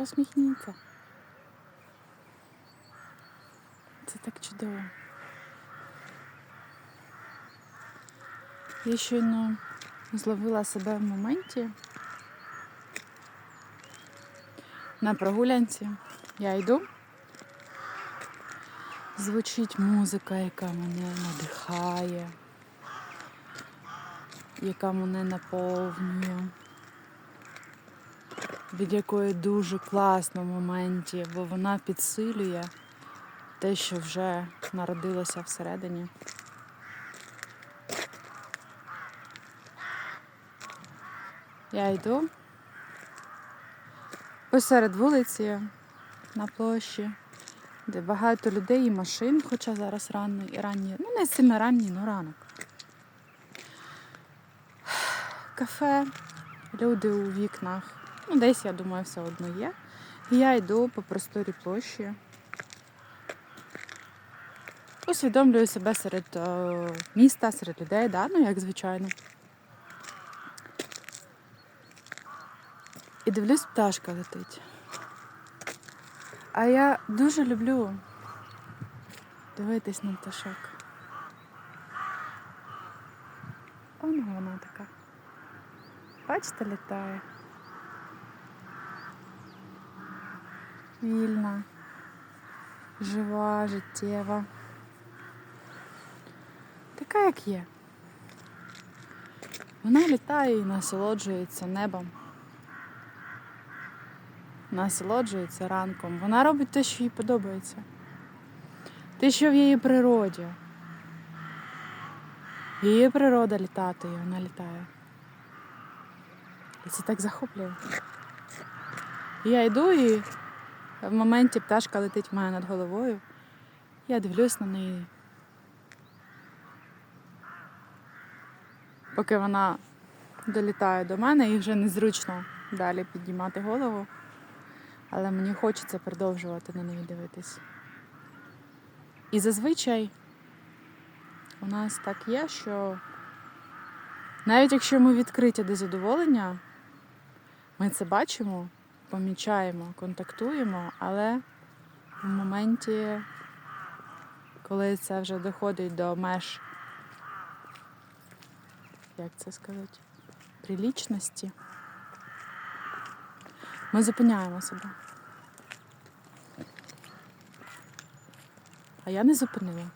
Посміхніться. Це так чудово. Я щойно зловила себе в моменті на прогулянці. Я йду. Звучить музика, яка мене надихає, яка мене наповнює, від якої дуже класно в моменті, бо вона підсилює те, що вже народилося всередині. Я йду посеред вулиці на площі, де багато людей і машин, хоча зараз рано і ранні, ну не сильно ранні, ну ранок. Кафе, люди у вікнах. Ну, десь, я думаю, все одно є. Я йду по просторі площі. Усвідомлюю себе серед е, міста, серед людей, да? ну як звичайно. І дивлюсь, пташка летить. А я дуже люблю дивитись на пташок. Вона вона така. Бачите, літає. Вільна, жива, життєва. Така, як є. Вона літає і насолоджується небом. Насолоджується ранком. Вона робить те, що їй подобається. Те, що в її природі. Її природа літати, і вона літає. І це так захоплює. Я йду і в моменті пташка летить в мене над головою. Я дивлюсь на неї. Поки вона долітає до мене і вже незручно далі піднімати голову. Але мені хочеться продовжувати на неї дивитись. І зазвичай у нас так є, що навіть якщо ми відкриті до задоволення, ми це бачимо, помічаємо, контактуємо, але в моменті, коли це вже доходить до меж, як це сказати, прилічності, ми зупиняємо себе. А я не зупинила.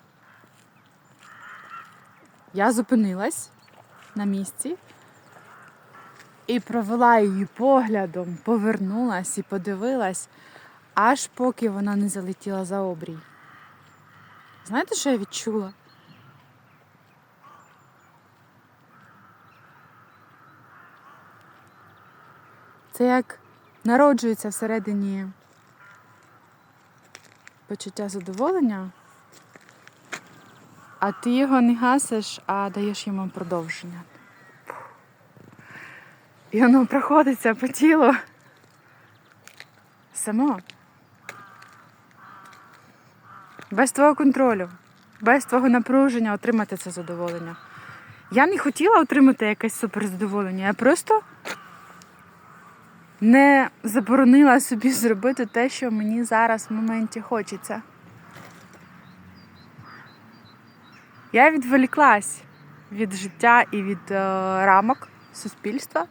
Я зупинилась на місці і провела її поглядом, повернулась і подивилась, аж поки вона не залетіла за обрій. Знаєте, що я відчула? Це як народжується всередині почуття задоволення, а ти його не гасиш, а даєш йому продовження. І воно проходиться по тілу само. Без твого контролю, без твого напруження отримати це задоволення. Я не хотіла отримати якесь суперзадоволення, я просто не заборонила собі зробити те, що мені зараз в моменті хочеться. Я відволіклась від життя і від е, рамок суспільства.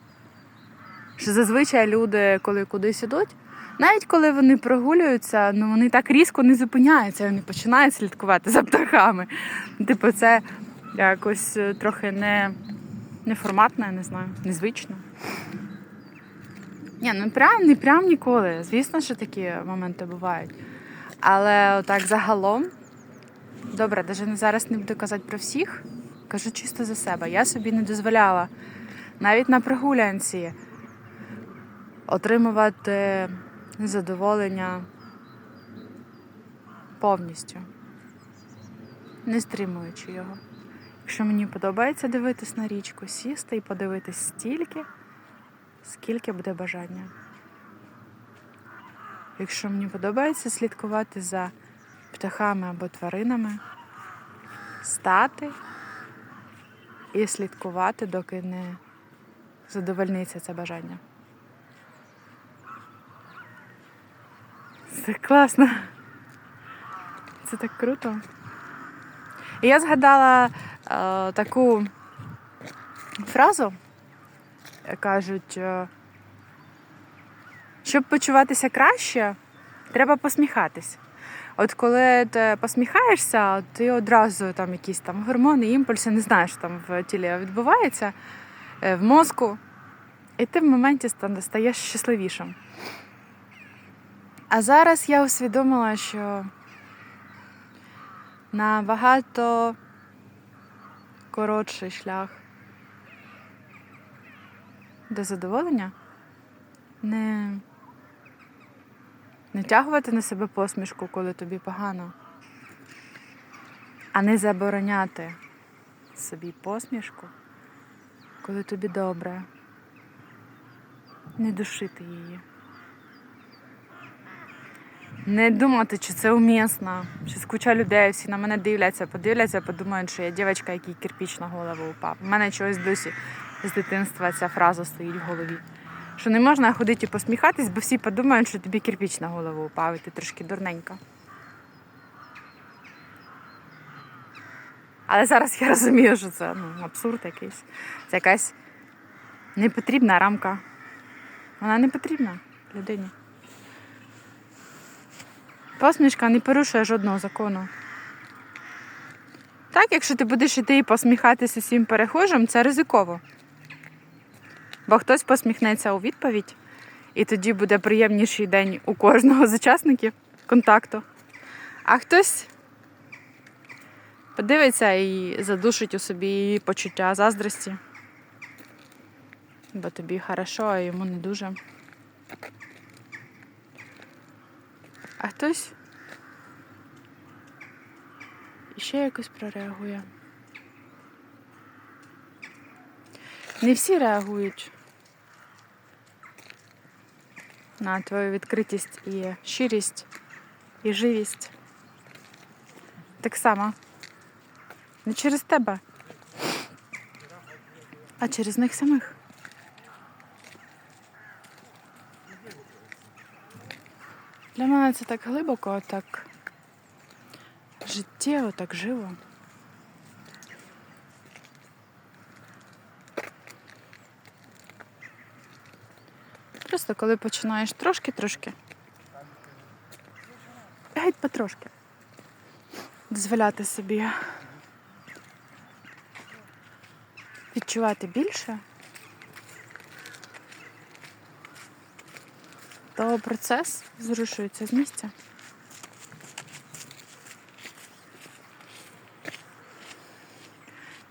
Що зазвичай люди, коли кудись ідуть, навіть коли вони прогулюються, ну вони так різко не зупиняються, вони починають слідкувати за птахами. Типу, це якось е, трохи не, неформатно, я не знаю, незвично. Ні, ну прям не прям ніколи. Звісно, що такі моменти бувають. Але отак загалом, добре, навіть не зараз не буду казати про всіх, кажу чисто за себе. Я собі не дозволяла навіть на прогулянці отримувати задоволення повністю, не стримуючи його. Якщо мені подобається дивитись на річку, сісти і подивитись стільки скільки буде бажання. Якщо мені подобається слідкувати за птахами або тваринами, стати і слідкувати, доки не задовольниться це бажання. Це класно. Це так круто. І я згадала е, таку фразу, е, кажуть, е, щоб почуватися краще, треба посміхатись. От коли ти посміхаєшся, ти одразу там якісь там гормони, імпульси, не знаєш, там в тілі відбувається, е, в мозку, і ти в моменті стаєш щасливішим. А зараз я усвідомила, що набагато коротший шлях до задоволення. Не, не тягувати на себе посмішку, коли тобі погано, а не забороняти собі посмішку, коли тобі добре, не душити її. Не думати, чи це умісно, чи куча людей всі на мене дивляться, подивляться, подумають, що я дівчинка, який кирпіч на голову упав. У мене чогось досі з дитинства ця фраза стоїть в голові. Що не можна ходити і посміхатись, бо всі подумають, що тобі кирпіч на голову упав, і ти трошки дурненька. Але зараз я розумію, що це ну, абсурд якийсь. Це якась непотрібна рамка. Вона не потрібна людині. Посмішка не порушує жодного закону. Так, якщо ти будеш іти і посміхатися всім перехожим, це ризиково. Бо хтось посміхнеться у відповідь, і тоді буде приємніший день у кожного з учасників контакту. А хтось подивиться і задушить у собі почуття заздрості. Бо тобі хорошо, а йому не дуже. А хтось іще якось прореагує. Не всі реагують на твою відкритість і щирість, і живість. Так само. Не через тебе, а через них самих. Для мене це так глибоко, так життєво, так живо. Просто коли починаєш трошки-трошки, геть потрошки, дозволяти собі відчувати більше, то процес зрушується з місця.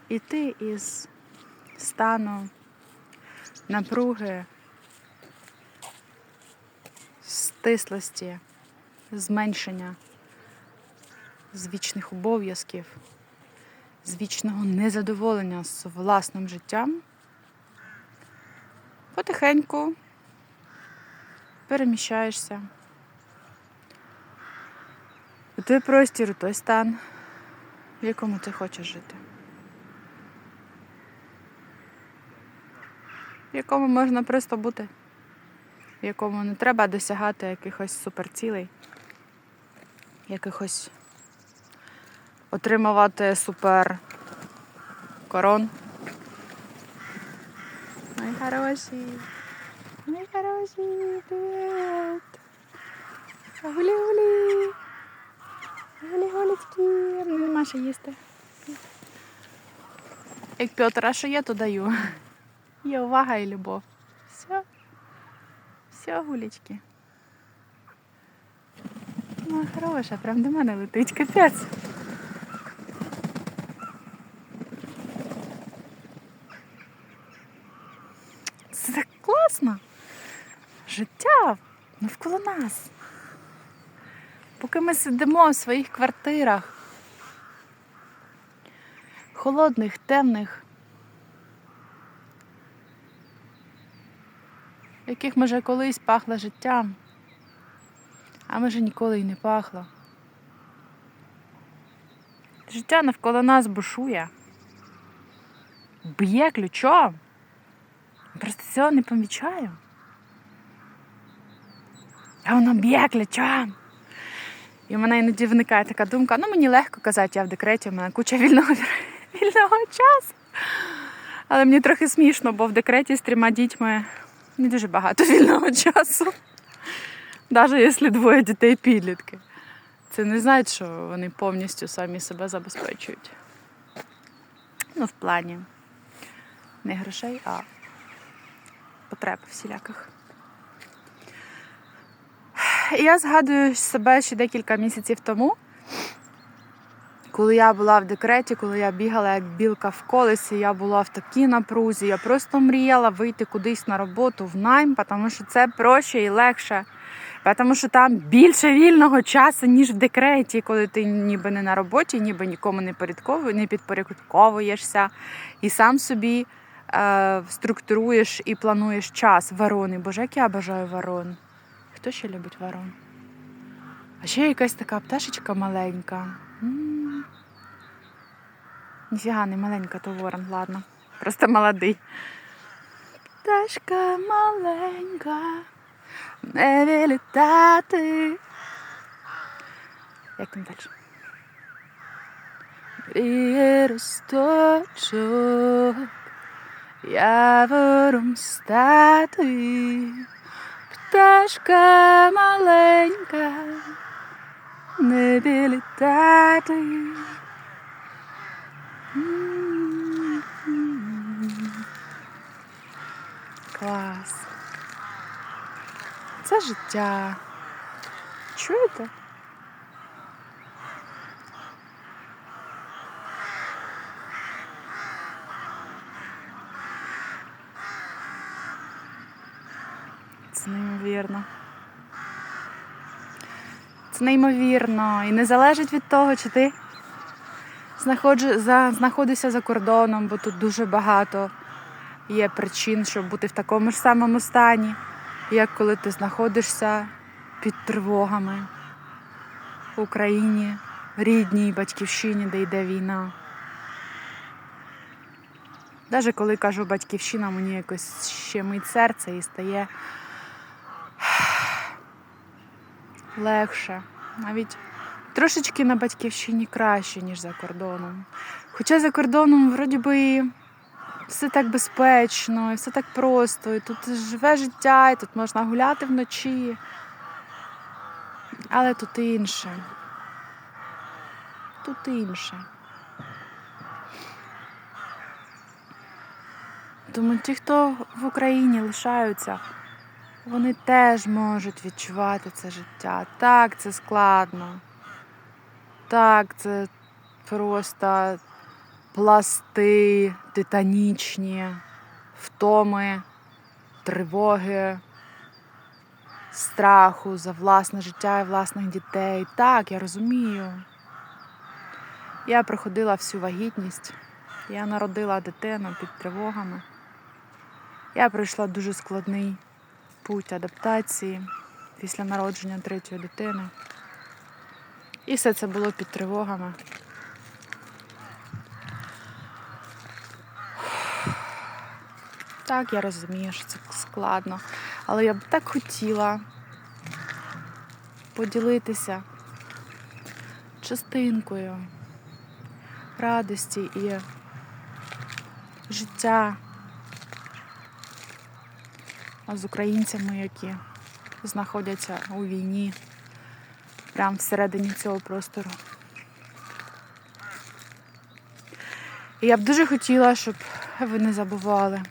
І ти із стану напруги, стислості, зменшення з вічних обов'язків, з вічного незадоволення з власним життям, потихеньку переміщаєшся у той простір, у той стан, в якому ти хочеш жити. В якому можна просто бути, в якому не треба досягати якихось суперцілей, якихось отримувати супер корон. Мої хороші. Мої хороші, привіт. Гулі-гулі. Гулі-гулечки. Нема що їсти. Як Петр, а що я, то даю. Є увага і любов. Все. Все, гулечки. Ну, хороша, прям до мене летить, капець. Це так класно. Життя навколо нас. Поки ми сидимо в своїх квартирах, холодних, темних, в яких може колись пахло життям, а може ніколи й не пахло. Життя навколо нас бушує, б'є ключом. Просто цього не помічаю. А воно б'є ключом. І в мене іноді виникає така думка, ну мені легко казати, я в декреті, у мене куча вільного, вільного часу. Але мені трохи смішно, бо в декреті з трьома дітьми не дуже багато вільного часу. Навіть якщо двоє дітей підлітки. Це не значить, що вони повністю самі себе забезпечують. Ну, в плані не грошей, а потреб всіляких. Я згадую себе ще декілька місяців тому, коли я була в декреті, коли я бігала як білка в колесі, я була в такій напрузі. Я просто мріяла вийти кудись на роботу в найм, тому що це проще і легше. Тому що там більше вільного часу, ніж в декреті, коли ти ніби не на роботі, ніби нікому не порядковуєш, не підпорядковуєшся і сам собі е, структуруєш і плануєш час. Ворони. Боже, як я бажаю ворон. Хто ще любить ворон? А ще якась така пташечка маленька. Ніфіга не маленька, то ворон, ладно. Просто молодий. Пташка маленька, не вилітати. Як там далі? Мріє росточок, явором стати. Пташка маленька, не літати. Клас. Це життя. Чуєте? Це неймовірно. Це неймовірно. І не залежить від того, чи ти знаходжу, за, знаходишся за кордоном, бо тут дуже багато є причин, щоб бути в такому ж самому стані, як коли ти знаходишся під тривогами в Україні, рідній батьківщині, де йде війна. Навіть коли кажу батьківщина, мені якось щемить серце і стає легше. Навіть трошечки на батьківщині краще, ніж за кордоном. Хоча за кордоном, вроді би, все так безпечно, і все так просто, і тут живе життя, і тут можна гуляти вночі. Але тут інше. Тут інше. Тому ті, хто в Україні лишаються, вони теж можуть відчувати це життя. Так, це складно. Так, це просто пласти титанічні, втоми, тривоги, страху за власне життя і власних дітей. Так, я розумію. Я проходила всю вагітність. Я народила дитину під тривогами. Я пройшла дуже складний путь адаптації після народження третьої дитини. І все це було під тривогами. Так, я розумію, що це складно. Але я б так хотіла поділитися частинкою радості і життя з українцями, які знаходяться у війні прямо всередині цього простору. І я б дуже хотіла, щоб ви не забували,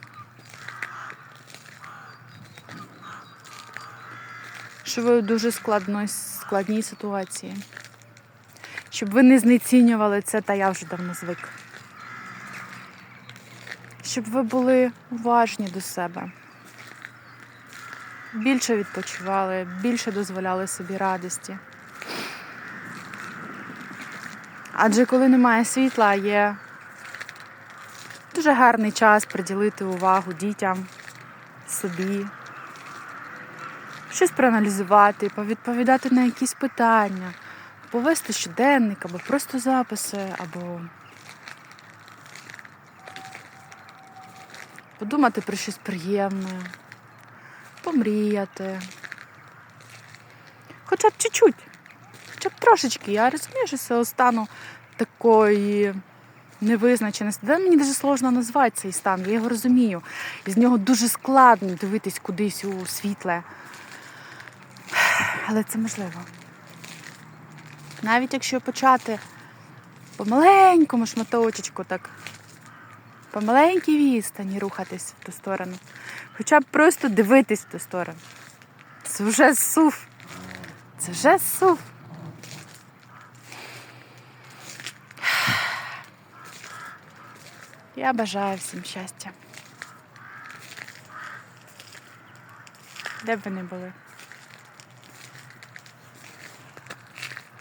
що ви у дуже складно, складній ситуації. Щоб ви не знецінювали це, та я вже давно звик. Щоб ви були уважні до себе більше відпочивали, більше дозволяли собі радості. Адже коли немає світла, є дуже гарний час приділити увагу дітям, собі, щось проаналізувати, повідповідати на якісь питання, повести щоденник, або просто записи, або подумати про щось приємне помріяти. Хоча б чуть-чуть. хоча б трошечки. Я розумію, що це стану такої невизначеності. Де мені дуже сложно назвати цей стан, я його розумію. І з нього дуже складно дивитись кудись у світле. Але це можливо. Навіть якщо почати по маленькому шматочечку, так по маленькій відстані рухатись в ту сторону. Хоча б просто дивитись в ту сторону. Це вже сув. Це вже сув. Я бажаю всім щастя. Де б ви не були.